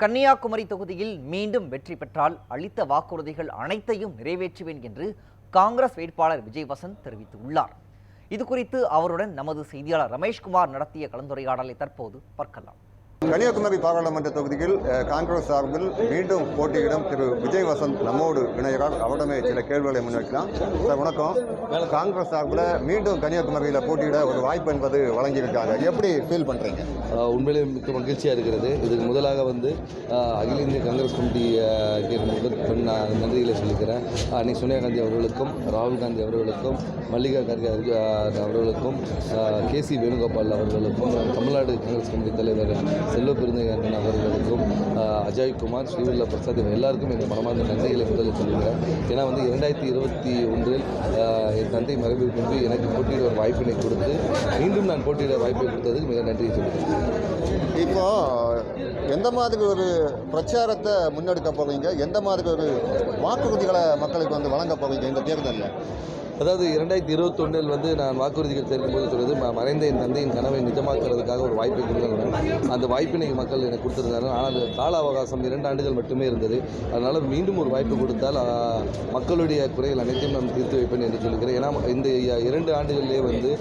கன்னியாகுமரி தொகுதியில் மீண்டும் வெற்றி பெற்றால் அளித்த வாக்குறுதிகள் அனைத்தையும் நிறைவேற்றுவேன் என்று காங்கிரஸ் வேட்பாளர் விஜய் தெரிவித்துள்ளார். இது குறித்து அவருடன் நமது செய்தியாளர் ரமேஷ்குமார் நடத்திய கலந்துரையாடலை தற்போது பார்க்கலாம். கன்னியாகுமரி பாராளுமன்ற தொகுதியில் காங்கிரஸ் சார்பில் மீண்டும் போட்டியிடும் திரு. விஜய் வசந்த் நம்மோடு இணைகிறார். அவரிடமே சில கேள்விகளை முன்வைக்கலாம். சார் வணக்கம். காங்கிரஸ் சார்பில் மீண்டும் கன்னியாகுமரியில் போட்டியிட ஒரு வாய்ப்பு என்பது வழங்கியிருக்காங்க. எப்படி ஃபீல் பண்ணுறீங்க உண்மையிலே மிக்க மகிழ்ச்சியாக இருக்கிறது. இதுக்கு முதலாக வந்து அகில இந்திய காங்கிரஸ் கமிட்டி நான் நன்றிகளை சொல்லிக்கிறேன். அன்னைக்கு சோனியா காந்தி அவர்களுக்கும் ராகுல் காந்தி அவர்களுக்கும் மல்லிகா கார்கே அவர்களுக்கும் கே சி வேணுகோபால் அவர்களுக்கும் தமிழ்நாடு காங்கிரஸ் கமிட்டி தலைவர் செல்வ பெருந்தகன் அவர்களுக்கும் அஜய் குமார் ஸ்ரீவில்லா பிரசாத் இவங்க எல்லாருக்கும் எங்கள் மனமார்ந்த நன்றிகளை முதலில் சொல்லுகிறேன் ஏன்னா வந்து இரண்டாயிரத்தி இருபத்தி ஒன்றில் என் தந்தை மறைவு கொண்டு எனக்கு போட்டியிட ஒரு வாய்ப்பினை கொடுத்து மீண்டும் நான் போட்டியிட வாய்ப்பை கொடுத்ததுக்கு மிக நன்றி சொல்லுகிறேன் இப்போ எந்த மாதிரி ஒரு பிரச்சாரத்தை முன்னெடுக்க போவீங்க எந்த மாதிரி ஒரு வாக்குறுதிகளை மக்களுக்கு வந்து வழங்க போகிறீங்க இந்த தேர்தலில். அதாவது இரண்டாயிரத்தி இருபத்தொன்னில் வந்து நான் வாக்குறுதிகள் சேர்க்கும்போது சொல்வது ம- மறைந்த என் தந்தையின் கனவை நிஜமாக்குறதுக்காக ஒரு வாய்ப்பை கொடுத்தாங்க அந்த வாய்ப்பினை மக்கள் எனக்கு கொடுத்துருந்தாங்க ஆனால் அது கால அவகாசம் இரண்டு ஆண்டுகள் மட்டுமே இருந்தது. அதனால் மீண்டும் ஒரு வாய்ப்பு கொடுத்தால் மக்களுடைய குறைகள் அனைத்தையும் நான் தீர்த்து வைப்பேன் என்று சொல்கிறேன் ஏன்னா இந்த இரண்டு ஆண்டுகளிலே வந்து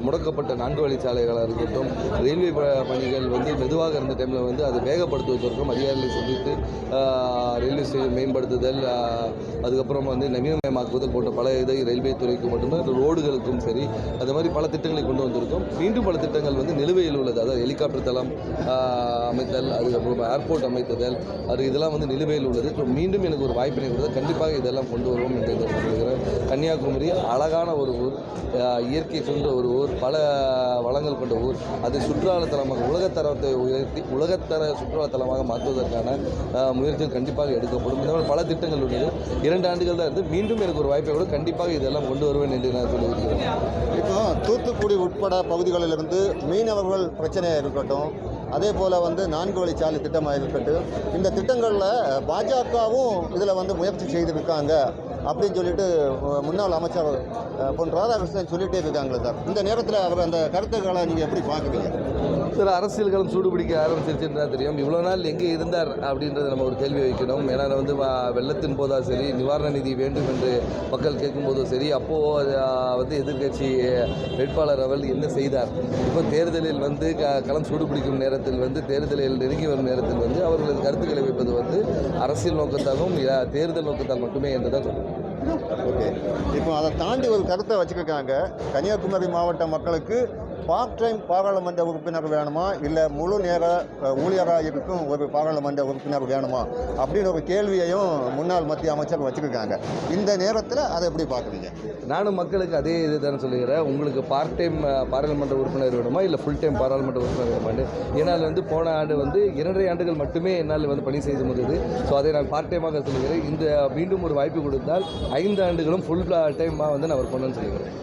முடக்கப்பட்ட நான்கு வழிச்சாலைகளாக இருக்கட்டும் ரயில்வே ப- பணிகள் வந்து மெதுவாக இருந்த டைமில் வந்து அதை வேகப்படுத்துவதற்கும் அதிகாரிகளை சந்தித்து ஆ, மேம்படுத்துதல் அதுக்கப்புறம் வந்து நவீனமயமாக்குதல் போன்ற பல இதை ரயில்வே துறைக்கு மட்டும்தான் ரோடுகளுக்கும் சரி அது மாதிரி பல திட்டங்களை கொண்டு வந்திருக்கோம். மீண்டும் பல திட்டங்கள் வந்து நிலுவையில் உள்ளது. அதாவது ஹெலிகாப்டர் தளம் அமைத்தல் அதுக்கப்புறம் ஏர்போர்ட் அமைத்ததல் அது இதெல்லாம் வந்து நிலுவையில் உள்ளது. ஸோ மீண்டும் எனக்கு ஒரு வாய்ப்பினை கொடுத்தால் கண்டிப்பாக இதெல்லாம் கொண்டு வருவோம் என்று சொல்லுகிறேன் கன்னியாகுமரி அழகான ஒரு ஊர் இயற்கை சூழ்ந்த ஒரு ஊர் பல வளங்கள் கொண்ட ஊர். அது சுற்றுலாத்தலமாக உலகத்தரத்தை உயர்த்தி உலகத்தர சுற்றுலாத்தலமாக மாற்றுவதற்கான முயற்சிகள் கண்டிப்பாக எடுக்கப்படும் இந்த மாதிரி பல திட்டங்கள் உள்ளது. இரண்டு ஆண்டுகள் தான் இருந்து மீண்டும் எனக்கு ஒரு வாய்ப்பை கூட. கண்டிப்பாக இதெல்லாம் கொண்டு வருவேன் என்று நான் சொல்லியிருக்கிறேன். இப்போ தூத்துக்குடி உட்பட பகுதிகளிலிருந்து மீனவர்கள் பிரச்சனையாக இருக்கட்டும் அதே போல் வந்து நான்கு வழிச்சாலை திட்டமாக இருக்கட்டும் இந்த திட்டங்களில் பாஜகவும் இதில் வந்து முயற்சி செய்திருக்காங்க அப்படின்னு சொல்லிட்டு முன்னாள் அமைச்சர் பொன் ராதாகிருஷ்ணன் சொல்லிட்டே இருக்காங்களே சார். இந்த நேரத்தில் அவர் அந்த கருத்துக்களை நீங்கள் எப்படி பார்க்குறீங்க? சில அரசியல்களும் சூடுபிடிக்க ஆரம்பிச்சிருச்சுன்னு தான் தெரியும். இவ்வளோ நாள் எங்கே இருந்தார் அப்படின்றத நம்ம ஒரு கேள்வி வைக்கணும். ஏன்னா வந்து வெள்ளத்தின் போதா சரி நிவாரண நிதி வேண்டும் என்று மக்கள் கேட்கும்போதும் சரி அப்போது வந்து எதிர்க்கட்சி வேட்பாளர் அவர்கள் என்ன செய்தார்? இப்போ தேர்தலில் வந்து க களம் சூடுபிடிக்கும் நேரத்தில் வந்து தேர்தலில் நெருங்கி வரும் நேரத்தில் வந்து அவர்களது கருத்துக்களை வைப்பது வந்து அரசியல் நோக்கத்தாகவும் தேர்தல் நோக்கத்தால் மட்டுமே என்று தான் ஓகே. இப்போ அதை தாண்டி ஒரு கருத்தை வச்சுருக்காங்க கன்னியாகுமரி மாவட்ட மக்களுக்கு பார்ட் டைம் பாராளுமன்ற உறுப்பினர் வேணுமா? இல்லை முழு நேர ஊழியராக இருக்கும் ஒரு பாராளுமன்ற உறுப்பினர் வேணுமா? அப்படின்னு ஒரு கேள்வியையும் முன்னாள் மத்திய அமைச்சர் வச்சுருக்காங்க. இந்த நேரத்தில் அதை எப்படி பார்க்குறீங்க? நானும் மக்களுக்கு அதே இது தானே சொல்லுகிறேன். உங்களுக்கு பார்ட் டைம் பாராளுமன்ற உறுப்பினர் வேணுமா? இல்லை ஃபுல் டைம் பாராளுமன்ற உறுப்பினர் வேணுமான்னு ஏன்னால் வந்து போன ஆண்டு வந்து இரண்டரை ஆண்டுகள் மட்டுமே என்னால் வந்து பணி செய்து முடியுது ஸோ அதை நான் பார்ட் டைமாக சொல்லுகிறேன். இந்த மீண்டும் ஒரு வாய்ப்பு கொடுத்தால் ஐந்து ஆண்டுகளும் ஃபுல் டைமாக வந்து நான் ஒர்க் வந்து சொல்லுகிறேன்.